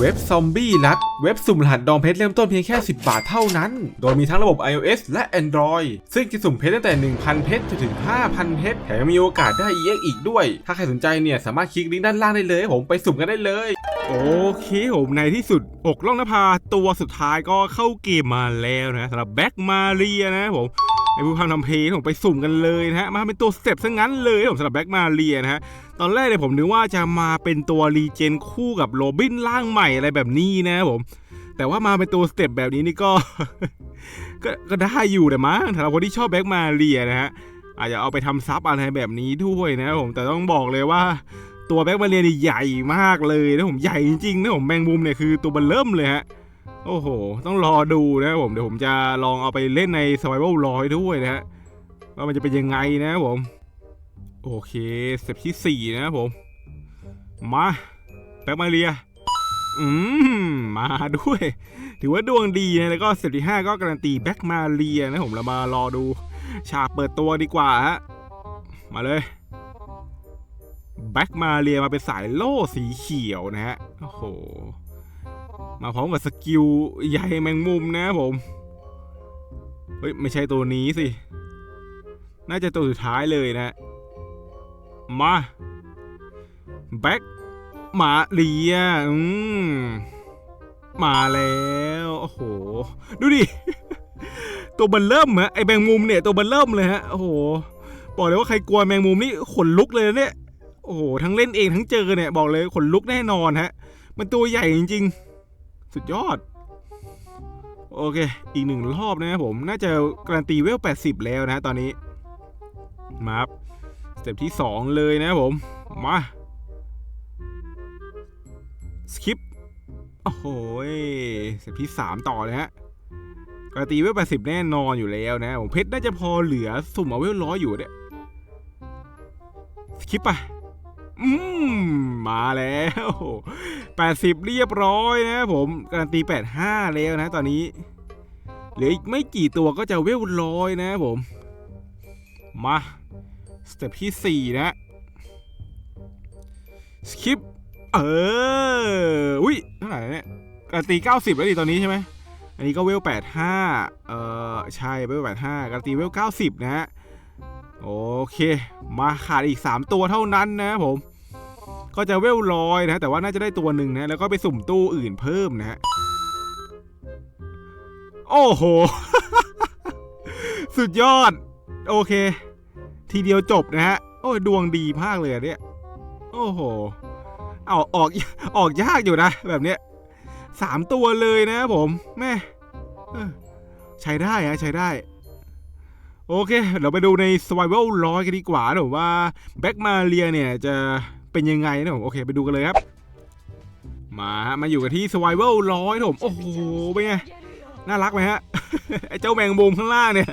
เว็บซอมบี้รัดเว็บสุ่มรหัสดองเพชรเริ่มต้นเพียงแค่ 10 บาทเท่านั้น โดยมีทั้งระบบ iOS และ Android ซึ่งจะสุ่มเพชรตั้งแต่ 1,000 เพชรจนถึง 5,000 เพชรแถมยังมีโอกาสได้ EX อีกด้วย ถ้าใครสนใจเนี่ยสามารถคลิกลิงก์ด้านล่างได้เลยผมไปสุ่มกันได้เลย โอเคผมในที่สุดอกล่องนภาตัวสุดท้ายก็เข้าเกมมาแล้วนะสำหรับแบ็กมาเรียนะผมไอผู้ทำทำเพลงผมไปสุ่มกันเลยนะฮะมาเป็นตัวสเต็ปซะงั้นเลยผมสำหรับแบ็กมาเรียนะฮะ ตอนแรกเนี่ยผมนึกว่าจะมาเป็นตัวรีเจนคู่กับโรบินร่างใหม่อะไรแบบนี้นะผม แต่ว่ามาเป็นตัวสเต็ปแบบนี้นี่ก็ ก็ก็ได้อยู่แต่มั้งสำหรับคนที่ชอบแบ็กมาเรียนะฮะอาจจะเอาไปทำซับอะไรแบบนี้ด้วยนะผมแต่ต้องบอกเลยว่าตัวแบ็กมาเรียนี่ใหญ่มากเลยนะผมใหญ่จริงๆนะผมแมงมุมเนี่ยคือตัวบันเริ่มเลยฮะโอ้โห ต้องรอดูนะครับผมเดี๋ยวผมจะลองเอาไปเล่นใน Survival รอยด้วยนะฮะว่ามันจะเป็นยังไงนะครับผม โอเคสเต็ปที่4นะครับผม มาแบ็กมาเรีย อืม มาด้วย ถือว่าดวงดีนะ แล้วก็สเต็ปที่5ก็การันตีแบ็กมาเรียนะผมเรามารอดูฉากเปิดตัวดีกว่าฮะ มาเลยแบ็กมาเรียมาเป็นสายโล่สีเขียวนะฮะ โอ้โห มาพร้อมกับสกิลใหญ่แมงมุมนะผม เฮ้ย ไม่ใช่ตัวนี้สิ น่าจะตัวสุดท้ายเลยนะ มาแบ็กมาเรียอืมมาแล้วโอ้โห ดูดิ ตัวบันเริ่มฮะไอแมงมุมเนี่ยตัวบันเริ่มเลยฮะโอ้โหบอกเลยว่าใครกลัวแมงมุมนี่ขนลุกเลยนะเนี่ยโอ้โหทั้งเล่นเองทั้งเจอเนี่ยบอกเลยขนลุกแน่นอนฮะ มันตัวใหญ่จริง ๆ สุดยอด โอเค อีกหนึ่งรอบนะครับผม น่าจะการันตีเวล 80 แล้วนะตอนนี้มาครับ เต็ปที่ 2 เลยนะผม มาสคิปโอ้โหเต็ปที่ 3 ต่อเลยฮะการตีเวล80แน่นอนอยู่แล้วนะผมเพชรน่าจะพอเหลือสุ่มเอาเวลร้อยอยู่เนี่ยสคิปไปอืมมาแล้ว80เรียบร้อยนะผมการันตี85แล้วนะตอนนี้เหลืออีกไม่กี่ตัวก็จะเวลร้อยนะผม มา สเต็ปที่ 4 นะสคิปเอออุ้ยเท่าไหร่เนี่ยการันตี 90 แล้วดิตอนนี้ใช่ไหมอันนี้ก็เวล 85 เออใช่เวล 85การันตีเวล 90 นะฮะโอเค มาขาดอีก 3 ตัวเท่านั้นนะครับผม ก็จะเวลลอยนะ แต่ว่าน่าจะได้ตัวหนึ่งนะ แล้วก็ไปสุ่มตู้อื่นเพิ่มนะฮะ โอ้โห สุดยอด โอเค ทีเดียวจบนะฮะ โอ้ดวงดีมากเลยเนี่ย โอ้โห เอาออกออกยากอยู่นะ แบบเนี้ยสามตัวเลยนะผมแม่ใช้ได้ฮะใช้ได้โอเค เราไปดูใน Survival ร้อยกันดีกว่านะว่าแบ็กมาเรียเนี่ยจะเป็นยังไงนะผมโอเค ไปดูกันเลยครับ มาฮะมาอยู่กันที่ Survival ร้อยนะผมโอ้โหเป็นไง น่ารักไหมฮะ ไอ้เจ้าแมงมุมข้างล่างเนี่ย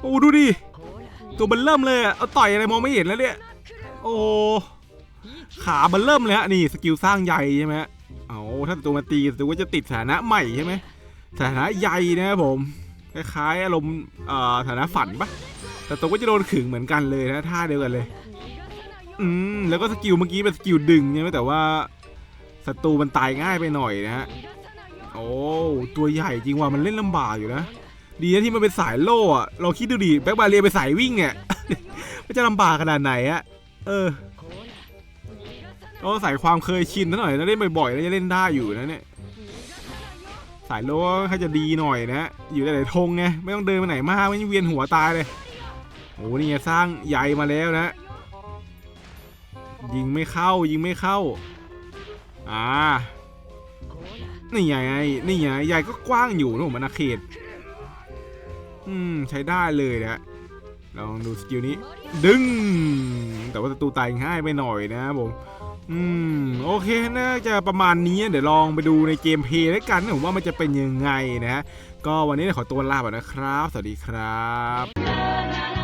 โอ้ดูดิ ตัวมันเริ่มเลยอะเอาต่อยอะไรมองไม่เห็นแล้วเนี่ย โอ้ขามันเริ่มเลยฮะนี่สกิลสร้างใหญ่ใช่ไหมฮะเอาถ้าตัวมาตีตัวก็จะติดสถานะใหม่ใช่ไหมสถานะใหญ่นะครับผมคล้ายๆอารมณ์เอ่อสถานะฝันปะแต่ตัวก็จะโดนขึงเหมือนกันเลยนะท่าเดียวกันเลยอืมแล้วก็สกิลเมื่อกี้เป็นสกิลดึงใช่ไหมแต่ว่าศัตรูมันตายง่ายไปหน่อยนะฮะโอ้ตัวใหญ่จริงว่ะมันเล่นลำบากอยู่นะ ดีนะที่มันเป็นสายโล่อะเราคิดดูดิแบ็คบาเรียไปสายวิ่งเนี่ยมันจะลำบากขนาดไหนอะเออก็ใส่ความเคยชินหน่อยถ้าเล่นบ่อยๆแล้วจะเล่นได้อยู่นะเนี่ยสายโล่ก็จะดีหน่อยนะอยู่แต่ไหนทงไงไม่ต้องเดินไปไหนมากไม่งั้นเวียนหัวตายเลยโอ้นี่สร้างใยมาแล้วนะ ยิงไม่เข้ายิงไม่เข้าอ่านี่ไงนี่ไงใหญ่ก็กว้างอยู่นะผมอนาเขต อืมใช้ได้เลยนะลองดูสกิลนี้ ดึง แต่ว่าศัตรูตายง่ายไปหน่อยนะครับผมอืมโอเคน่าจะประมาณนี้เดี๋ยวลองไปดูในเกมเพลย์แล้วกันผมว่ามันจะเป็นยังไงนะ ก็วันนี้ขอตัวลาไปนะครับ สวัสดีครับ